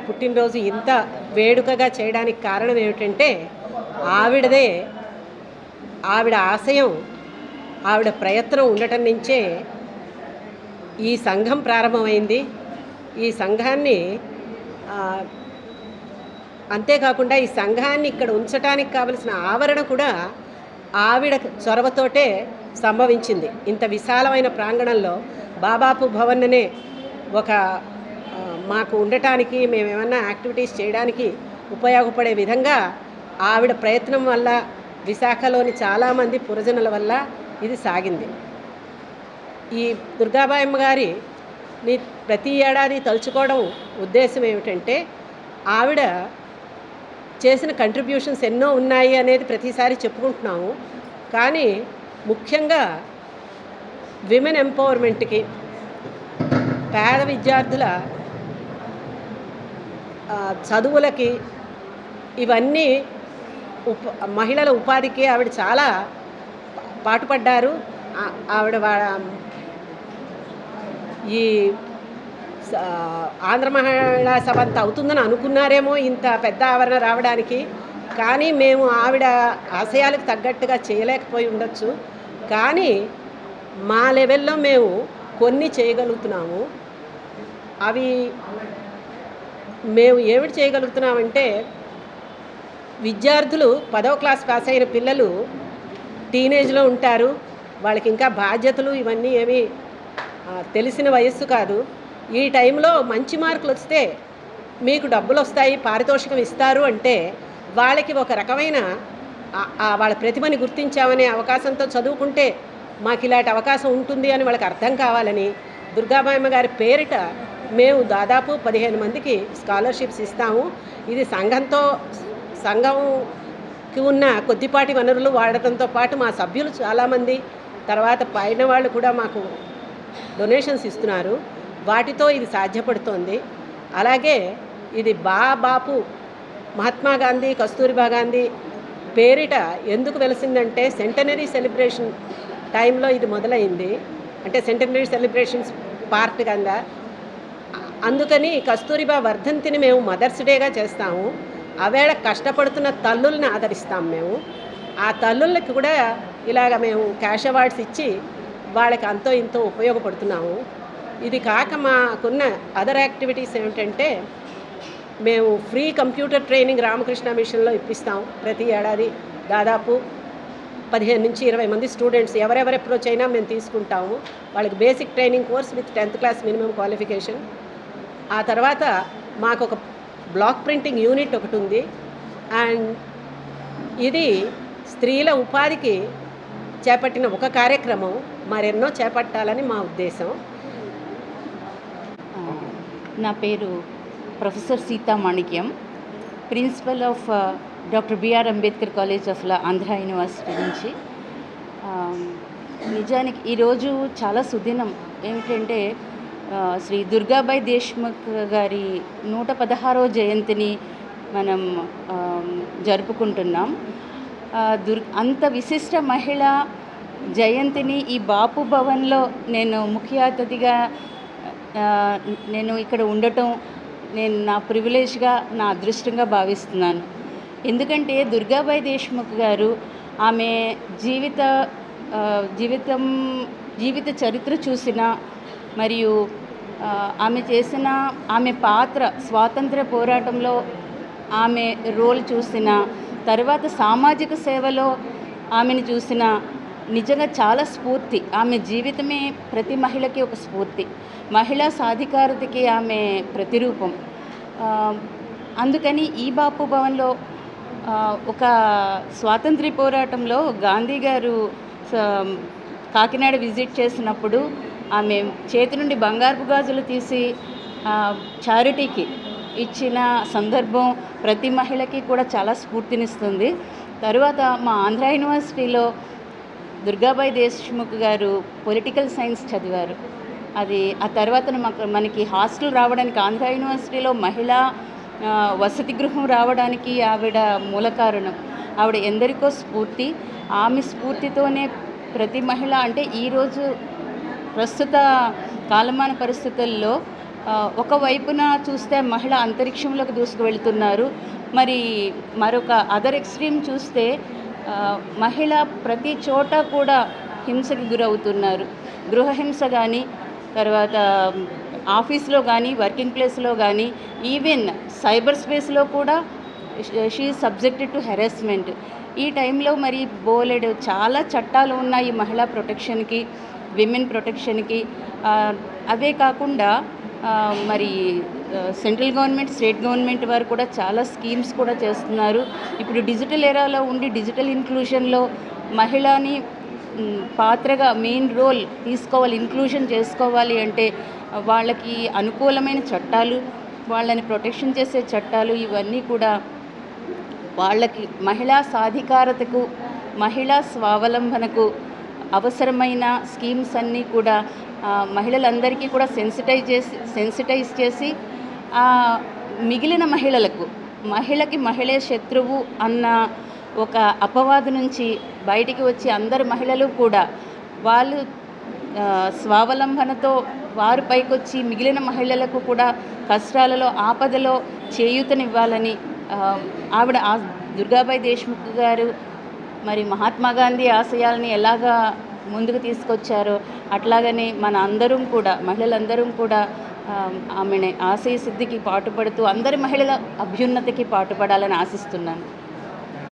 గారి పుట్టినరోజు ఇంత వేడుకగా చేయడానికి కారణం ఏమిటంటే ఆవిడదే ఆవిడ ఆశయం ఆవిడ ప్రయత్నం ఉండటం నుంచే ఈ సంఘం ప్రారంభమైంది. ఈ సంఘాన్ని అంతేకాకుండా ఈ సంఘాన్ని ఇక్కడ ఉంచడానికి కావలసిన ఆవరణ కూడా ఆవిడ చొరవతోటే సంభవించింది. ఇంత విశాలమైన ప్రాంగణంలో బాబాపు భవన్ అనే ఒక మాకు ఉండటానికి మేము ఏమన్నా యాక్టివిటీస్ చేయడానికి ఉపయోగపడే విధంగా ఆవిడ ప్రయత్నం వల్ల విశాఖలోని చాలామంది పురజనుల వల్ల ఇది సాగింది. ఈ దుర్గాబాయమ్మ గారి ప్రతి ఏడాది తలుచుకోవడం ఉద్దేశం ఏమిటంటే ఆవిడ చేసిన కంట్రిబ్యూషన్స్ ఎన్నో ఉన్నాయి అనేది ప్రతిసారి చెప్పుకుంటున్నాము. కానీ ముఖ్యంగా విమెన్ ఎంపవర్మెంట్కి పేద విద్యార్థుల చదువులకి ఇవన్నీ ఉప మహిళల ఉపాధికి ఆవిడ చాలా పాటుపడ్డారు. ఆవిడ ఈ ఆంధ్ర మహిళా సభ అంత అవుతుందని అనుకున్నారేమో ఇంత పెద్ద ఆవరణ రావడానికి. కానీ మేము ఆవిడ ఆశయాలకు తగ్గట్టుగా చేయలేకపోయి ఉండొచ్చు. కానీ మా లెవెల్లో మేము కొన్ని చేయగలుగుతున్నాము. అవి మేము ఏమిటి చేయగలుగుతున్నామంటే విద్యార్థులు పదవ క్లాస్ పాస్ అయిన పిల్లలు టీనేజ్లో ఉంటారు. వాళ్ళకి ఇంకా బాధ్యతలు ఇవన్నీ ఏమి తెలిసిన వయస్సు కాదు. ఈ టైంలో మంచి మార్కులు వస్తే మీకు డబ్బులు వస్తాయి పారితోషికం ఇస్తారు అంటే వాళ్ళకి ఒక రకమైన వాళ్ళ ప్రతిభని గుర్తించామనే అవకాశంతో చదువుకుంటే మాకు ఇలాంటి అవకాశం ఉంటుంది అని వాళ్ళకి అర్థం కావాలని దుర్గాబాయమ్మ గారి పేరిట మేము దాదాపు పదిహేను మందికి స్కాలర్షిప్స్ ఇస్తాము. ఇది సంఘంతో సంఘంకి ఉన్న కొద్దిపాటి వనరులు వాడటంతో పాటు మా సభ్యులు చాలామంది తర్వాత పైన వాళ్ళు కూడా మాకు డొనేషన్స్ ఇస్తున్నారు. వాటితో ఇది సాధ్యపడుతోంది. అలాగే ఇది బా బాపు మహాత్మా గాంధీ కస్తూరిబా గాంధీ పేరిట ఎందుకు వెలిసిందంటే సెంటనరీ సెలబ్రేషన్ టైంలో ఇది మొదలైంది. అంటే సెంటనరీ సెలబ్రేషన్స్ పార్ట్ కింద అందుకని కస్తూరిబా వర్ధంతిని మేము మదర్స్ డేగా చేస్తాము. ఆవేళ కష్టపడుతున్న తల్లుల్ని ఆదరిస్తాం మేము. ఆ తల్లులకి కూడా ఇలాగ మేము క్యాష్ అవార్డ్స్ ఇచ్చి వాళ్ళకి అంతో ఇంతో ఉపయోగపడుతున్నాము. ఇది కాక మాకున్న అదర్ యాక్టివిటీస్ ఏమిటంటే మేము ఫ్రీ కంప్యూటర్ ట్రైనింగ్ రామకృష్ణ మిషన్లో ఇప్పిస్తాం ప్రతి ఏడాది. దాదాపు పదిహేను నుంచి ఇరవై మంది స్టూడెంట్స్ ఎవరెవరు అప్రోచ్ అయినా మేము తీసుకుంటాము. వాళ్ళకి basic training course with tenth class minimum qualification. ఆ తర్వాత మాకు ఒక బ్లాక్ ప్రింటింగ్ యూనిట్ ఒకటి ఉంది. అండ్ ఇది స్త్రీల ఉపాధికి చేపట్టిన ఒక కార్యక్రమం. మరెన్నో చేపట్టాలని మా ఉద్దేశం. నా పేరు professor Sita Manikyam. Principal of doctor B R Ambedkar college of law Andhra university నుంచి. నిజానికి ఈరోజు చాలా సుదినం. ఏమిటంటే శ్రీ దుర్గాబాయి దేశ్ముఖ్ గారి నూట పదహారవ జయంతిని మనం జరుపుకుంటున్నాం. దుర్ అంత విశిష్ట మహిళ జయంతిని ఈ బాపు భవన్లో నేను ముఖ్య అతిథిగా నేను ఇక్కడ ఉండటం నేను నా ప్రివిలేజ్గా నా అదృష్టంగా భావిస్తున్నాను. ఎందుకంటే దుర్గాబాయి దేశ్ముఖ్ గారు ఆమె జీవిత జీవితం జీవిత చరిత్ర చూసిన మరియు ఆమె చేసిన ఆమె పాత్ర స్వాతంత్ర పోరాటంలో ఆమె రోల్ చూసిన తర్వాత సామాజిక సేవలో ఆమెను చూసిన నిజంగా చాలా స్ఫూర్తి. ఆమె జీవితమే ప్రతి మహిళకి ఒక స్ఫూర్తి. మహిళా సాధికారతకి ఆమె ప్రతిరూపం. అందుకని ఈ బాపు భవన్లో ఒక స్వాతంత్ర్య పోరాటంలో గాంధీ గారు స- కాకినాడ విజిట్ చేసినప్పుడు ఆమె చేతి నుండి బంగారపు గాజులు తీసి చారిటీకి ఇచ్చిన సందర్భం ప్రతి మహిళకి కూడా చాలా స్ఫూర్తినిస్తుంది. తరువాత మా ఆంధ్ర యూనివర్సిటీలో దుర్గాబాయి దేశ్ముఖ్ గారు పొలిటికల్ సైన్స్ చదివారు. అది ఆ తర్వాత మాకు మనకి హాస్టల్ రావడానికి ఆంధ్ర యూనివర్సిటీలో మహిళా వసతి గృహం రావడానికి ఆవిడ మూల కారణం. ఆవిడ ఎందరికో స్ఫూర్తి. ఆమె స్ఫూర్తితోనే ప్రతి మహిళ అంటే ఈరోజు ప్రస్తుత కాలమాన పరిస్థితుల్లో ఒకవైపున చూస్తే మహిళ అంతరిక్షంలోకి దూసుకువెళ్తున్నారు. మరి మరొక అదర్ ఎక్స్ట్రీమ్ చూస్తే మహిళ ప్రతి చోట కూడా హింసకి గురవుతున్నారు. గృహహింస కానీ తర్వాత ఆఫీస్లో కానీ వర్కింగ్ ప్లేస్లో కానీ ఈవెన్ సైబర్ స్పేస్లో కూడా షీ సబ్జెక్టెడ్ టు హెరాస్మెంట్ ఈ టైంలో మరి బోలెడు చాలా చట్టాలు ఉన్నాయి మహిళా ప్రొటెక్షన్కి విమెన్ ప్రొటెక్షన్కి అవే కాకుండా మరి సెంట్రల్ గవర్నమెంట్ స్టేట్ గవర్నమెంట్ వారు కూడా చాలా స్కీమ్స్ కూడా చేస్తున్నారు. ఇప్పుడు డిజిటల్ ఎరాలో ఉండి డిజిటల్ ఇంక్లూషన్లో మహిళని పాత్రగా మెయిన్ రోల్ తీసుకోవాలి ఇంక్లూషన్ చేసుకోవాలి అంటే వాళ్ళకి అనుకూలమైన చట్టాలు వాళ్ళని ప్రొటెక్షన్ చేసే చట్టాలు ఇవన్నీ కూడా వాళ్ళకి మహిళా సాధికారతకు మహిళా స్వావలంబనకు అవసరమైన స్కీమ్స్ అన్నీ కూడా మహిళలందరికీ కూడా సెన్సిటైజ్ చేసి సెన్సిటైజ్ చేసి మిగిలిన మహిళలకు మహిళకి మహిళే శత్రువు అన్న ఒక అపవాదు నుంచి బయటికి వచ్చి అందరు మహిళలు కూడా వాళ్ళు స్వావలంబనతో వారు పైకొచ్చి మిగిలిన మహిళలకు కూడా కష్టాలలో ఆపదలో చేయూతనివ్వాలని ఆవిడ ఆ దుర్గాబాయి దేశ్ముఖ్ గారు మరి మహాత్మా గాంధీ ఆశయాల్ని ఎలాగా ముందుకు తీసుకొచ్చారో అట్లాగనే మన అందరం కూడా మహిళలందరం కూడా ఆమె ఆశయ సిద్ధికి పాటుపడుతూ అందరి మహిళల అభ్యున్నతికి పాటుపడాలని ఆశిస్తున్నాను.